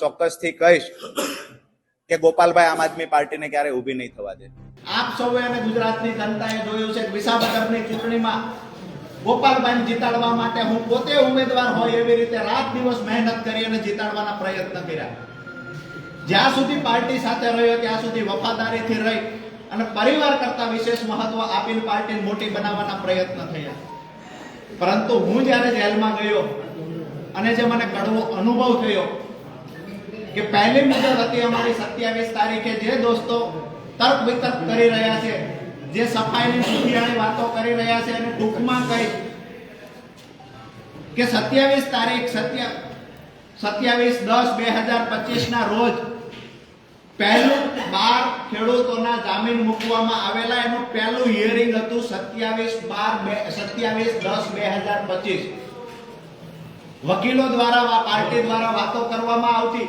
ચોક્કસથી કહીશ કે ગોપાલભાઈ આમ આદમી પાર્ટીને ક્યારે ઊભી નહીં થવા દે. આપ સૌએ અને ગુજરાતની જનતાએ જોયું છે કે વિસાવદરની ચૂંટણીમાં ગોપાલભાઈને જીતાડવા માટે હું પોતે ઉમેદવાર હોય એવી રીતે રાત દિવસ મહેનત કરી અને જીતાડવાના પ્રયત્ન કર્યા. જ્યાં સુધી પાર્ટી સાથે રહ્યો, ત્યાં સુધી વફાદારીથી રહી અને પરિવાર કરતા વિશેષ મહત્વ આપીને પાર્ટીને મોટી બનાવવાના પ્રયત્ન થયા. પરંતુ હું જ્યારે જેલમાં ગયો અને જે મને કડવો અનુભવ થયો કે પહેલી મુદત હતી અમારી સત્યાવીસ તારીખે જે દોસ્તો તર્ક વિતર્ક કરી રહ્યા છે, જે સફાઈની સુખિયાળી વાતો કરી રહ્યા છે અને ટૂંકમાં કહી કે સત્યાવીસ તારીખ, સત્ય, સત્યાવીસ દસ બે હજાર પચીસ ના રોજ પહેલું બાર ખેડૂતોના જામીન મૂકવામાં આવેલા, એનું પહેલું હિયરિંગ હતું સત્યાવીસ બાર બે, સત્યાવીસ દસ બે હજાર પચીસ. વકીલો દ્વારા પાર્ટી દ્વારા વાતો કરવામાં આવતી.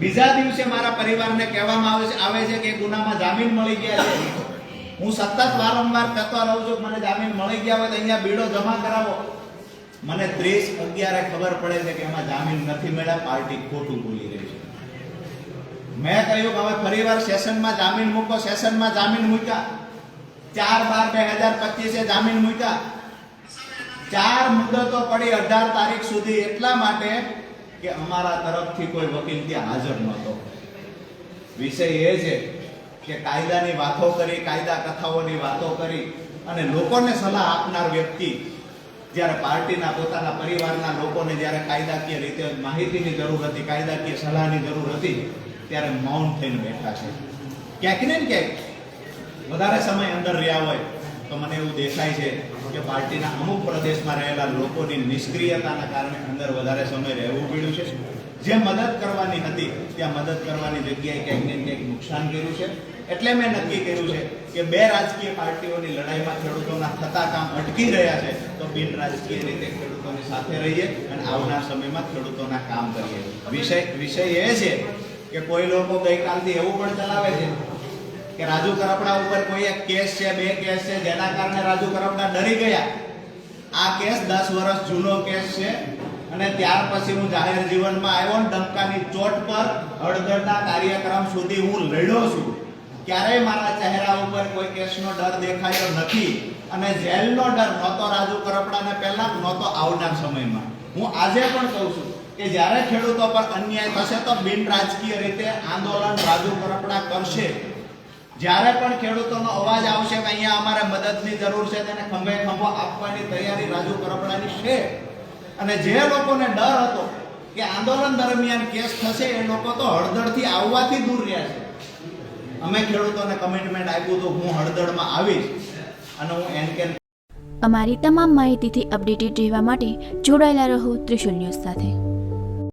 બીજા દિવસે મારા પરિવારને કહેવામાં આવે છે આવે છે કે ગુનામાં જામીન મળી ગયા છે. હું સતત વારંવાર કહેતો રહું છું મને જામીન મળી ગયા હોય તો અહીંયા બીડો જમા કરાવો. મને ત્રીસ અગિયારે ખબર પડે છે કે એમાં જામીન નથી મળ્યા, પાર્ટી ખોટું બોલી રહી છે. મેં કહ્યું કે હવે ફરીવાર સેશનમાં જામીન મૂકો, સેશનમાં જામીન મૂક્યા. ચાર બાર બે હજાર પચીસે જામીન મૂક્યા. ચાર મુદતો પડી અઢાર તારીખ સુધી એટલા માટે કે અમારા તરફથી કોઈ વકીલ ત્યાં હાજર નહોતો. વિષય એ છે કે કાયદાની વાતો કરી, કાયદા કથાઓની વાતો કરી અને લોકોને સલાહ આપનાર વ્યક્તિ જ્યારે પાર્ટીના પોતાના પરિવારના લોકોને જ્યારે કાયદાકીય રીતે માહિતીની જરૂર હતી, કાયદાકીય સલાહની જરૂર હતી, ત્યારે મૌન થઈને બેઠા છે. ક્યાંક ને ક્યાંક વધારે સમય અંદર રહ્યા હોય તો મને એવું દેખાય છે કે પાર્ટીના અમુક પ્રદેશમાં રહેલા લોકોની નિષ્ક્રિયતાના કારણે અંદર વધારે સમય રહેવું પડ્યું છે. જે મદદ કરવાની હતી, ત્યાં મદદ કરવાની જગ્યાએ ક્યાંક ને ક્યાંક નુકસાન કર્યું છે. એટલે મેં નક્કી કર્યું છે કે બે રાજકીય પાર્ટીઓની લડાઈમાં ખેડૂતોના થતા કામ અટકી રહ્યા છે, તો બિન રાજકીય રીતે ખેડૂતોની સાથે રહીએ અને આવનાર સમયમાં ખેડૂતોના કામ કરીએ. વિષય વિષય એ છે કે કોઈ લોકો ગઈકાલથી એવું પણ ચલાવે છે કે રાજુ કરપડા ઉપર કોઈ એક કેસ છે, બે કેસ છે, જેના કારણે રાજુ કરપડા ડરી ગયા. આ કેસ દસ વર્ષ જૂનો કેસ છે અને ત્યાર પછી હું જાહેર જીવનમાં આવ્યો ડંકાની ચોટ પર હળદળના કાર્યક્રમ સુધી હું લડ્યો છું. ક્યારેય મારા ચહેરા ઉપર કોઈ કેસનો ડર દેખાયો નથી અને જેલનો ડર નહોતો રાજુ કરપડાને પહેલા નહોતો આવનાર સમયમાં. હું આજે પણ કહું છું કે જ્યારે ખેડૂતો પર અન્યાય થશે તો બિન રાજકીય રીતે આંદોલન રાજુ કરપડા કરશે. જ્યારે પણ ખેડૂતોનો અવાજ આવશે કે અહીંયા અમારે મદદની જરૂર છે, તેને ખંભે ખંભો આપવાની તૈયારી રાજુ કરપડાની છે. અને જે લોકોને ડર હતો કે આંદોલન દરમિયાન કેસ થશે, એ લોકો તો હળદળથી આવવાથી દૂર રહ્યા છે. અમે ખેડૂતોને કમિટમેન્ટ આપ્યું તો હું હળદળમાં આવીશ અને હું એન કે અમારી તમામ માહિતીથી અપડેટેડ રહેવા માટે જોડાયેલા રહો ત્રિશુલ ન્યૂઝ સાથે.